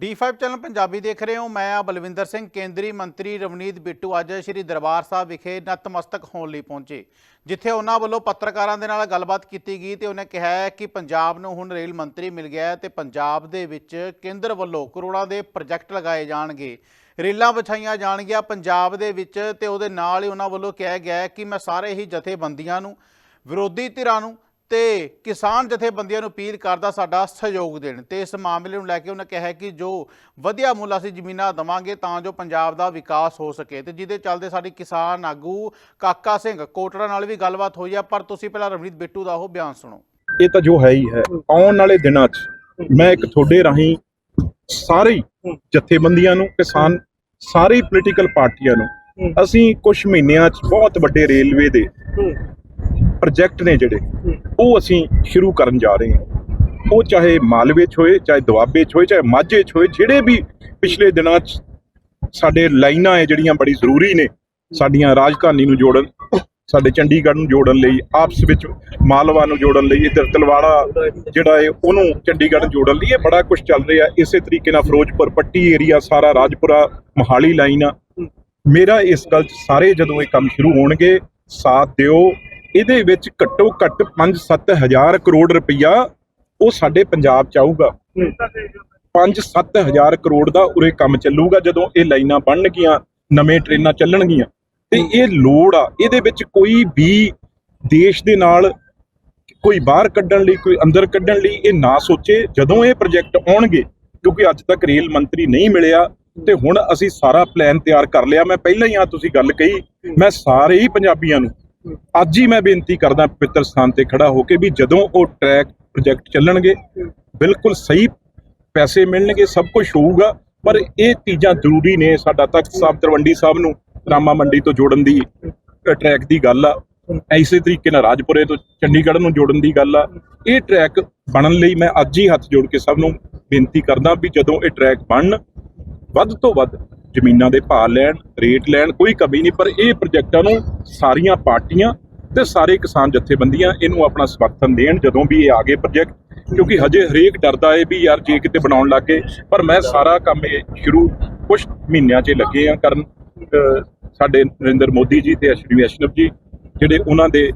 D5 channel Punjabi ਦੇਖ ਰਹੇ ਹੋ। ਮੈਂ ਆ ਬਲਵਿੰਦਰ ਸਿੰਘ, ਕੇਂਦਰੀ ਮੰਤਰੀ ਰਵਨੀਤ ਬਿੱਟੂ ਅੱਜ ਸ੍ਰੀ ਦਰਬਾਰ ਸਾਹਿਬ ਵਿਖੇ ਨਤਮਸਤਕ ਹੋਣ ਲਈ ਪਹੁੰਚੇ, ਜਿੱਥੇ ਉਹਨਾਂ ਵੱਲੋਂ ਪੱਤਰਕਾਰਾਂ ਦੇ ਨਾਲ ਗੱਲਬਾਤ ਕੀਤੀ ਗਈ ਤੇ ਉਹਨੇ ਕਿਹਾ ਕਿ ਪੰਜਾਬ ਨੂੰ ਹੁਣ ਰੇਲ ਮੰਤਰੀ ਮਿਲ ਗਿਆ ਹੈ ਤੇ ਪੰਜਾਬ ਦੇ ਵਿੱਚ ਕੇਂਦਰ ਵੱਲੋਂ ਕਰੋੜਾਂ ਦੇ ਪ੍ਰੋਜੈਕਟ ਲਗਾਏ ਜਾਣਗੇ, ਰੇਲਾਂ ਵਿਛਾਈਆਂ ਜਾਣਗੀਆਂ ਪੰਜਾਬ ਦੇ ਵਿੱਚ ਤੇ ਉਹਦੇ ਨਾਲ ਹੀ ਉਹਨਾਂ ਵੱਲੋਂ ਕਿਹਾ ਗਿਆ ਕਿ ਮੈਂ ਸਾਰੇ ਹੀ ਜਥੇਬੰਦੀਆਂ ਨੂੰ, ਵਿਰੋਧੀ ਧਿਰਾਂ ਨੂੰ ਤੇ ਕਿਸਾਨ ਜਥੇਬੰਦੀਆਂ ਨੂੰ ਅਪੀਲ ਕਰਦਾ ਸਾਡਾ ਸਹਿਯੋਗ ਦੇਣ। ਤੇ ਇਸ ਮਾਮਲੇ ਨੂੰ ਲੈ ਕੇ ਉਹਨੇ ਕਿਹਾ ਕਿ ਜੋ ਵਧੀਆ ਮੁੱਲ ਅਸੀਂ ਜ਼ਮੀਨਾਂ ਦਵਾਂਗੇ ਤਾਂ ਜੋ ਪੰਜਾਬ ਦਾ ਵਿਕਾਸ ਹੋ ਸਕੇ ਤੇ ਜਿਹਦੇ ਚੱਲਦੇ ਸਾਡੀ ਕਿਸਾਨ ਆਗੂ ਕਾਕਾ ਸਿੰਘ ਕੋਟੜਾ ਨਾਲ ਵੀ ਗੱਲਬਾਤ ਹੋਈ ਆ ਪਰ ਤੁਸੀਂ ਪਹਿਲਾਂ ਰਵਨੀਤ ਬਿੱਟੂ ਦਾ ਉਹ ਬਿਆਨ ਸੁਣੋ। ਇਹ ਤਾਂ ਜੋ ਹੈ ਹੀ ਹੈ। ਆਉਣ ਵਾਲੇ ਦਿਨਾਂ 'ਚ ਮੈਂ ਇੱਕ ਤੁਹਾਡੇ ਰਾਹੀਂ ਸਾਰੇ ਜਥੇਬੰਦੀਆਂ ਨੂੰ ਕਿਸਾਨ ਸਾਰੇ ਪੋਲੀਟੀਕਲ ਪਾਰਟੀਆਂ ਨੂੰ ਅਸੀਂ ਕੁਝ ਮਹੀਨਿਆਂ 'ਚ ਬਹੁਤ ਵੱਡੇ ਰੇਲਵੇ ਦੇ ਪ੍ਰੋਜੈਕਟ ਨੇ ਜਿਹੜੇ ਉਹ ਅਸੀਂ ਸ਼ੁਰੂ ਕਰਨ ਜਾ ਰਹੇ ਹਾਂ। ਉਹ ਚਾਹੇ ਮਾਲਵੇ 'ਚ ਹੋਏ ਚਾਹੇ ਦੁਆਬੇ 'ਚ ਹੋਏ ਚਾਹੇ ਮਾਝੇ 'ਚ ਹੋਏ ਜਿਹੜੇ ਵੀ ਪਿਛਲੇ ਦਿਨਾਂ 'ਚ ਸਾਡੇ ਲਾਈਨਾਂ ਹੈ ਜਿਹੜੀਆਂ ਬੜੀ ਜ਼ਰੂਰੀ ਨੇ ਸਾਡੀਆਂ ਰਾਜਧਾਨੀ ਨੂੰ ਜੋੜਨ ਸਾਡੇ ਚੰਡੀਗੜ੍ਹ ਨੂੰ ਜੋੜਨ ਲਈ ਆਪਸ ਵਿੱਚ ਮਾਲਵਾ ਨੂੰ ਜੋੜਨ ਲਈ ਇਧਰ ਤਲਵਾੜਾ ਜਿਹੜਾ ਹੈ ਉਹਨੂੰ ਚੰਡੀਗੜ੍ਹ ਨੂੰ ਜੋੜਨ ਲਈ ਇਹ ਬੜਾ ਕੁਝ ਚੱਲ ਰਿਹਾ। ਇਸੇ ਤਰੀਕੇ ਨਾਲ ਫਿਰੋਜ਼ਪੁਰ ਪੱਟੀ ਏਰੀਆ ਸਾਰਾ ਰਾਜਪੁਰਾ ਮੋਹਾਲੀ ਲਾਈਨ ਆ। ਮੇਰਾ ਇਸ ਗੱਲ 'ਚ ਸਾਰੇ ਜਦੋਂ ਇਹ ਕੰਮ ਸ਼ੁਰੂ ਹੋਣਗੇ ਸਾਥ ਦਿਓ ਇਹਦੇ ਵਿੱਚ ਘੱਟੋ ਘੱਟ 5-7 ਹਜ਼ਾਰ ਕਰੋੜ ਰੁਪਈਆ ਉਹ ਸਾਡੇ ਪੰਜਾਬ 'ਚ ਆਊਗਾ। 5-7 ਹਜ਼ਾਰ ਕਰੋੜ ਦਾ ਉਰੇ ਕੰਮ ਚੱਲੂਗਾ ਜਦੋਂ ਇਹ ਲਾਈਨਾਂ ਬਣਨਗੀਆਂ, ਨਵੇਂ ਟ੍ਰੇਨਾਂ ਚੱਲਣਗੀਆਂ। ਤੇ ਇਹ ਲੋੜ ਆ, ਇਹਦੇ ਵਿੱਚ ਕੋਈ ਵੀ ਦੇਸ਼ ਦੇ ਨਾਲ ਕੋਈ ਬਾਹਰ ਕੱਢਣ ਲਈ, ਕੋਈ ਅੰਦਰ ਕੱਢਣ ਲਈ ਇਹ ਨਾ ਸੋਚੇ। ਜਦੋਂ ਇਹ ਪ੍ਰੋਜੈਕਟ ਆਉਣਗੇ, ਕਿਉਂਕਿ ਅੱਜ ਤੱਕ ਰੇਲ ਮੰਤਰੀ ਨਹੀਂ ਮਿਲਿਆ, ਤੇ ਹੁਣ ਅਸੀਂ ਸਾਰਾ ਪਲਾਨ ਤਿਆਰ ਕਰ ਲਿਆ। ਮੈਂ ਪਹਿਲਾਂ ਹੀ ਆ ਤੁਸੀਂ ਗੱਲ ਕਹੀ, ਮੈਂ ਸਾਰੇ ਹੀ ਪੰਜਾਬੀਆਂ ਨੂੰ ਅੱਜ ਹੀ ਮੈਂ ਬੇਨਤੀ ਕਰਦਾ ਪਵਿੱਤਰ ਸਥਾਨ ਤੇ ਖੜਾ ਹੋ ਕੇ ਵੀ ਜਦੋਂ ਉਹ ਟਰੈਕ ਪ੍ਰੋਜੈਕਟ ਚੱਲਣਗੇ, ਬਿਲਕੁਲ ਸਹੀ ਪੈਸੇ ਮਿਲਣਗੇ, ਸਭ ਕੁਝ ਹੋਊਗਾ, ਪਰ ਇਹ ਚੀਜ਼ਾਂ ਜ਼ਰੂਰੀ ਨੇ ਸਾਡਾ ਤਖਤ ਸਾਹਿਬ ਤਰਵੰਡੀ ਸਾਹਿਬ ਨੂੰ ਰਾਮਾ ਮੰਡੀ ਤੋਂ ਜੋੜਨ ਦੀ ਟਰੈਕ ਦੀ ਗੱਲ ਆ। ਇਸੇ ਤਰੀਕੇ ਨਾਲ ਰਾਜਪੁਰੇ ਤੋਂ ਚੰਡੀਗੜ੍ਹ ਨੂੰ ਜੋੜਨ ਦੀ ਗੱਲ ਆ। ਇਹ ਟਰੈਕ ਬਣਨ ਲਈ ਮੈਂ ਅੱਜ ਹੀ ਹੱਥ ਜੋੜ ਕੇ ਸਭ ਨੂੰ ਬੇਨਤੀ ਕਰਦਾ ਵੀ ਜਦੋਂ ਇਹ ਟਰੈਕ ਬਣਨ, ਵੱਧ ਤੋਂ ਵੱਧ ਜ਼ਮੀਨਾਂ ਦੇ ਭਾਅ ਲੈਣ, ਰੇਟ ਲੈਣ, ਕੋਈ ਕਮੀ ਨਹੀਂ, ਪਰ ਇਹ ਪ੍ਰੋਜੈਕਟਾਂ ਨੂੰ ਸਾਰੀਆਂ ਪਾਰਟੀਆਂ ਤੇ ਸਾਰੇ ਕਿਸਾਨ ਜਥੇਬੰਦੀਆਂ ਇਹਨੂੰ ਆਪਣਾ ਸਮਰਥਨ ਦੇਣ ਜਦੋਂ ਵੀ ਇਹ ਆਗੇ ਪ੍ਰੋਜੈਕਟ ਕਿਉਂਕਿ ਹਜੇ ਹਰੇਕ ਡਰਦਾ ਏ ਵੀ ਯਾਰ ਜੇ ਕਿਤੇ ਬਣਾਉਣ ਲੱਗੇ ਪਰ ਮੈਂ ਸਾਰਾ ਕੰਮ ਇਹ ਸ਼ੁਰੂ ਕੁਝ ਮਹੀਨਿਆਂ 'ਚ ਲੱਗੇ ਆ ਕਰਨ ਸਾਡੇ ਨਰਿੰਦਰ ਮੋਦੀ ਜੀ ਤੇ ਅਸ਼ਵਨੀ ਵੈਸ਼ਨਵ ਜੀ, ਜਿਹੜੇ ਉਹਨਾਂ ਦੇ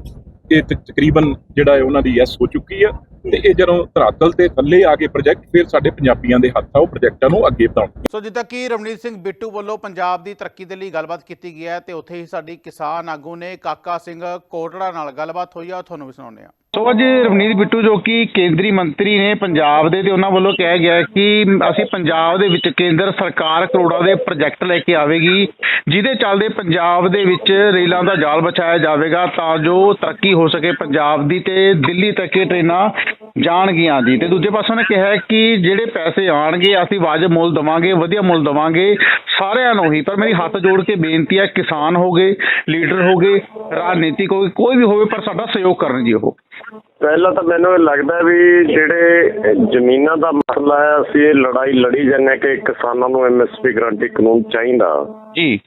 ਇਹ ਤਕ- ਤਕਰੀਬਨ ਜਿਹੜਾ ਹੈ ਉਹਨਾਂ ਦੀ ਯੈਸ ਹੋ ਚੁੱਕੀ ਆ ਤੇ ਇਹ ਜਦੋਂ ਧਰਾਤਲ ਤੇ ਥੱਲੇ ਆ ਕੇ ਪ੍ਰੋਜੈਕਟ ਫਿਰ ਸਾਡੇ ਪੰਜਾਬੀਆਂ ਦੇ ਹੱਥ ਆ ਉਹ ਪ੍ਰੋਜੈਕਟਾਂ ਨੂੰ ਅੱਗੇ ਵਧਾਉਣ। ਸੋ ਜਿੱਦਾਂ ਕਿ ਰਵਨੀਤ ਸਿੰਘ ਬਿੱਟੂ ਵੱਲੋਂ ਪੰਜਾਬ ਦੀ ਤਰੱਕੀ ਦੇ ਲਈ ਗੱਲਬਾਤ ਕੀਤੀ ਗਈ ਹੈ ਤੇ ਉੱਥੇ ਹੀ ਸਾਡੀ ਕਿਸਾਨ ਆਗੂ ਨੇ ਕਾਕਾ ਸਿੰਘ ਕੋਟੜਾ ਨਾਲ ਗੱਲਬਾਤ ਹੋਈ ਆ ਤੁਹਾਨੂੰ ਵੀ ਸੁਣਾਉਂਦੇ ਆ ਸੋ ਅੱਜ ਰਵਨੀਤ ਬਿੱਟੂ ਜੋ ਕਿ ਕੇਂਦਰੀ ਮੰਤਰੀ ਨੇ ਪੰਜਾਬ ਦੇ ਤੇ ਉਹਨਾਂ ਵੱਲੋਂ ਕਿਹਾ ਗਿਆ ਕਿ ਅਸੀਂ ਪੰਜਾਬ ਦੇ ਵਿੱਚ ਕੇਂਦਰ ਸਰਕਾਰ ਕਰੋੜਾਂ ਦੇ ਪ੍ਰੋਜੈਕਟ ਲੈ ਕੇ ਆਵੇਗੀ, ਜਿਹਦੇ ਚੱਲਦੇ ਪੰਜਾਬ ਦੇ ਵਿੱਚ ਰੇਲਾਂ ਦਾ ਜਾਲ ਬਚਾਇਆ ਜਾਵੇਗਾ ਤਾਂ ਜੋ ਤਰੱਕੀ ਹੋ ਸਕੇ ਪੰਜਾਬ ਦੀ ਤੇ ਦਿੱਲੀ ਤੱਕ ਇਹ ਟ੍ਰੇਨਾਂ ਜਾਣਗੀਆਂ ਜੀ ਤੇ ਦੂਜੇ ਪਾਸੇ ਉਹਨੇ ਕਿਹਾ ਕਿ ਜਿਹੜੇ ਪੈਸੇ ਆਣਗੇ ਅਸੀਂ ਵਾਜਬ ਮੁੱਲ ਦਵਾਂਗੇ, ਵਧੀਆ ਮੁੱਲ ਦਵਾਂਗੇ, ਸਾਰਿਆਂ ਨੂੰ ਹੀ। ਪਰ ਮੇਰੀ ਹੱਥ ਜੋੜ ਕੇ ਬੇਨਤੀ ਹੈ, ਕਿਸਾਨ ਹੋਗੇ ਲੀਡਰ ਹੋਗੇ ਰਾਜਨੀਤਿਕ ਹੋਗੇ ਕੋਈ ਵੀ ਹੋਵੇ, ਪਰ ਸਾਡਾ ਸਹਿਯੋਗ ਕਰਨ ਜੀ ਉਹ। ਪਹਿਲਾਂ ਤਾਂ ਮੈਨੂੰ ਇਹ ਲੱਗਦਾ ਵੀ ਜਿਹੜੇ ਜ਼ਮੀਨਾਂ ਦਾ ਮਸਲਾ ਹੈ ਅਸੀਂ ਇਹ ਲੜਾਈ ਲੜੀ ਜਾਂਦੇ ਕਿ ਕਿਸਾਨਾਂ ਨੂੰ ਐਮਐਸਪੀ ਗਰੰਟੀ ਕਾਨੂੰਨ ਚਾਹੀਦਾ। ਜੀ।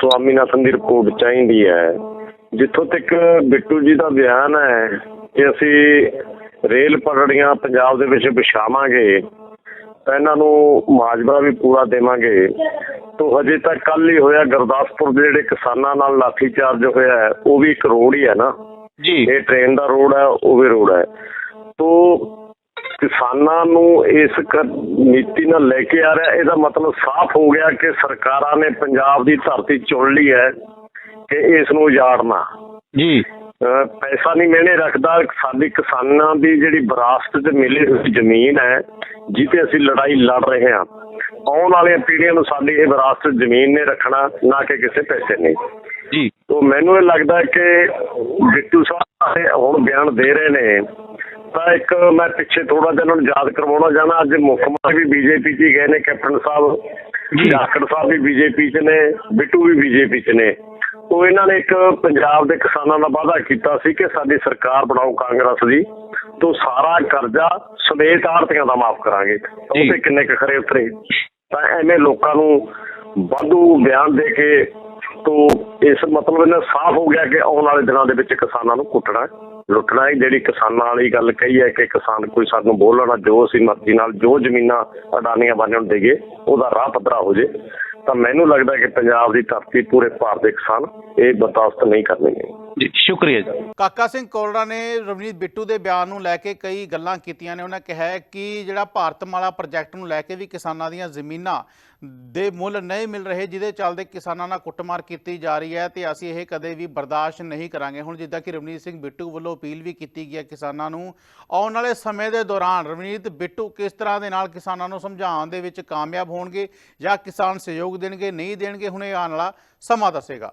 ਸਵਾਮੀਨਾਥਨ ਦੀ ਰਿਪੋਰਟ ਚਾਹੀਦੀ ਹੈ। ਜਿੱਥੋਂ ਤੱਕ ਬਿੱਟੂ ਜੀ ਦਾ ਬਿਆਨ ਹੈ ਕਿ ਅਸੀਂ ਰੇਲ ਪਟੜੀਆਂ ਪੰਜਾਬ ਦੇ ਵਿੱਚ ਵਿਛਾਵਾਂਗੇ ਤਾਂ ਇਹਨਾਂ ਨੂੰ ਮੁਆਵਜ਼ਾ ਵੀ ਪੂਰਾ ਦੇਵਾਂਗੇ। ਤੋਂ ਹਜੇ ਤੱਕ ਕੱਲ ਹੀ ਹੋਇਆ ਗੁਰਦਾਸਪੁਰ ਦੇ ਜਿਹੜੇ ਕਿਸਾਨਾਂ ਨਾਲ ਲਾਠੀਚਾਰਜ ਹੋਇਆ ਉਹ ਵੀ ਇੱਕ ਰੋਡ ਹੀ ਹੈ ਨਾ। ਜੀ। ਇਹ ਟ੍ਰੇਨ ਦਾ ਰੋਡ ਹੈ ਉਹ ਵੀ ਰੋਡ ਹੈ। ਤੋਂ ਕਿਸਾਨਾਂ ਨੂੰ ਇਸ ਨੀਤੀ ਨਾਲ ਲੈ ਕੇ ਆ ਰਿਹਾ ਇਹਦਾ ਮਤਲਬ ਸਾਫ਼ ਹੋ ਗਿਆ ਕਿ ਸਰਕਾਰਾਂ ਨੇ ਪੰਜਾਬ ਦੀ ਧਰਤੀ ਚੁਣ ਲਈ ਹੈ ਕਿ ਇਸ ਨੂੰ ਉਜਾੜਨਾ। ਜੀ। ਪੈਸਾ ਨਹੀਂ ਮੈਨੇ ਰੱਖਦਾ ਸਾਡੀ ਕਿਸਾਨਾਂ ਦੀ ਜਿਹੜੀ ਵਿਰਾਸਤ 'ਚ ਮਿਲੀ ਹੋਈ ਜ਼ਮੀਨ ਹੈ ਜਿੱਤੇ ਅਸੀਂ ਲੜਾਈ ਲੜ ਰਹੇ ਹਾਂ ਆਉਣ ਵਾਲੀਆਂ ਪੀੜ੍ਹੀਆਂ ਨੂੰ ਸਾਡੀ ਇਹ ਵਿਰਾਸਤ ਜ਼ਮੀਨ ਨੇ ਰੱਖਣਾ ਨਾ ਕਿ ਕਿਸੇ ਪੈਸੇ ਨੇ। ਤੋ ਮੈਨੂੰ ਇਹ ਲੱਗਦਾ ਕਿ ਬਿੱਟੂ ਸਾਹਿਬ ਹੁਣ ਬਿਆਨ ਦੇ ਰਹੇ ਨੇ। ਤਾਂ ਇੱਕ ਮੈਂ ਪਿੱਛੇ ਥੋੜਾ ਜਿਹਾ ਇਹਨਾਂ ਨੂੰ ਯਾਦ ਕਰਵਾਉਣਾ ਚਾਹਣਾ ਅੱਜ ਮੁੱਖ ਮੰਤਰੀ ਵੀ ਬੀਜੇਪੀ 'ਚ ਗਏ ਨੇ ਕੈਪਟਨ ਸਾਹਿਬ। ਜਾਖੜ ਸਾਹਿਬ ਵੀ ਬੀਜੇਪੀ 'ਚ ਨੇ ਬਿੱਟੂ ਵੀ ਬੀਜੇਪੀ 'ਚ ਨੇ। ਤੋ ਇਹਨਾਂ ਨੇ ਇੱਕ ਪੰਜਾਬ ਦੇ ਕਿਸਾਨਾਂ ਦਾ ਵਾਅਦਾ ਕੀਤਾ ਸੀ ਕਿ ਸਾਡੀ ਸਰਕਾਰ ਬਣਾਓ ਕਾਂਗਰਸ ਦੀ। ਤੋ ਸਾਰਾ ਕਰਜ਼ਾ ਸਮੇਤ ਆੜਤੀਆਂ ਦਾ ਮਾਫ ਕਰਾਂਗੇ। ਉਹਦੇ ਕਿੰਨੇ ਕੁ ਖਰੇ ਉਤਰੇ। ਤਾਂ ਐਵੇਂ ਲੋਕਾਂ ਨੂੰ ਵਾਧੂ ਬਿਆਨ ਦੇ ਕੇ ਤੋ ਇਸ ਮਤਲਬ ਇਹਨਾਂ ਸਾਫ਼ ਹੋ ਗਿਆ ਕਿ ਆਉਣ ਵਾਲੇ ਦਿਨਾਂ ਦੇ ਵਿੱਚ ਕਿਸਾਨਾਂ ਨੂੰ ਕੁੱਟਣਾ ਲੁੱਟਣਾ ਹੀ। ਜਿਹੜੀ ਕਿਸਾਨਾਂ ਵਾਲੀ ਗੱਲ ਕਹੀ ਹੈ ਕਿ ਕਿਸਾਨ ਕੋਈ ਸਾਨੂੰ ਬੋਲਣਾ ਜੋ ਅਸੀਂ ਮਰਜ਼ੀ ਨਾਲ ਜੋ ਜ਼ਮੀਨਾਂ ਅਡਾਨੀਆਂ ਬੰਨਣ ਦੇਗੇ ਉਹਦਾ ਰਾਹ ਪੱਧਰਾ ਹੋ ਜੇ, ਤਾਂ ਮੈਨੂੰ ਲੱਗਦਾ ਕਿ ਪੰਜਾਬ ਦੀ ਧਰਤੀ ਪੂਰੇ ਭਾਰਤ ਦੇ ਕਿਸਾਨ ਇਹ ਬਰਦਾਸ਼ਤ ਨਹੀਂ ਕਰਨਗੇ। ਜੀ, ਸ਼ੁਕਰੀਆ ਜੀ। ਕਾਕਾ ਸਿੰਘ ਕੋਲੜਾ ਨੇ ਰਵਨੀਤ ਬਿੱਟੂ ਦੇ ਬਿਆਨ ਨੂੰ ਲੈ ਕੇ ਕਈ ਗੱਲਾਂ ਕੀਤੀਆਂ ਨੇ। ਉਹਨਾਂ ਕਿਹਾ ਕਿ ਜਿਹੜਾ ਭਾਰਤਮਾਲਾ ਪ੍ਰੋਜੈਕਟ ਨੂੰ ਲੈ ਕੇ ਵੀ ਕਿਸਾਨਾਂ ਦੀਆਂ ਜ਼ਮੀਨਾਂ ਦੇ ਮੁੱਲ ਨਹੀਂ ਮਿਲ ਰਹੇ, ਜਿਹਦੇ ਚੱਲਦੇ ਕਿਸਾਨਾਂ ਨਾਲ ਕੁੱਟਮਾਰ ਕੀਤੀ ਜਾ ਰਹੀ ਹੈ ਤੇ ਅਸੀਂ ਇਹ ਕਦੇ ਵੀ ਬਰਦਾਸ਼ਤ ਨਹੀਂ ਕਰਾਂਗੇ। ਹੁਣ ਜਿੱਦਾਂ ਕਿ ਰਵਨੀਤ ਸਿੰਘ ਬਿੱਟੂ ਵੱਲੋਂ ਅਪੀਲ ਵੀ ਕੀਤੀ ਗਈ ਹੈ ਕਿਸਾਨਾਂ ਨੂੰ ਆਉਣ ਵਾਲੇ ਸਮੇਂ ਦੇ ਦੌਰਾਨ ਰਵਨੀਤ ਬਿੱਟੂ ਕਿਸ ਤਰ੍ਹਾਂ ਦੇ ਨਾਲ ਕਿਸਾਨਾਂ ਨੂੰ ਸਮਝਾਉਣ ਦੇ ਵਿੱਚ ਕਾਮਯਾਬ ਹੋਣਗੇ ਜਾਂ ਕਿਸਾਨ ਸਹਿਯੋਗ ਦੇਣਗੇ, ਨਹੀਂ ਦੇਣਗੇ, ਹੁਣ ਇਹ ਆਉਣ ਵਾਲਾ ਸਮਾਂ ਦੱਸੇਗਾ।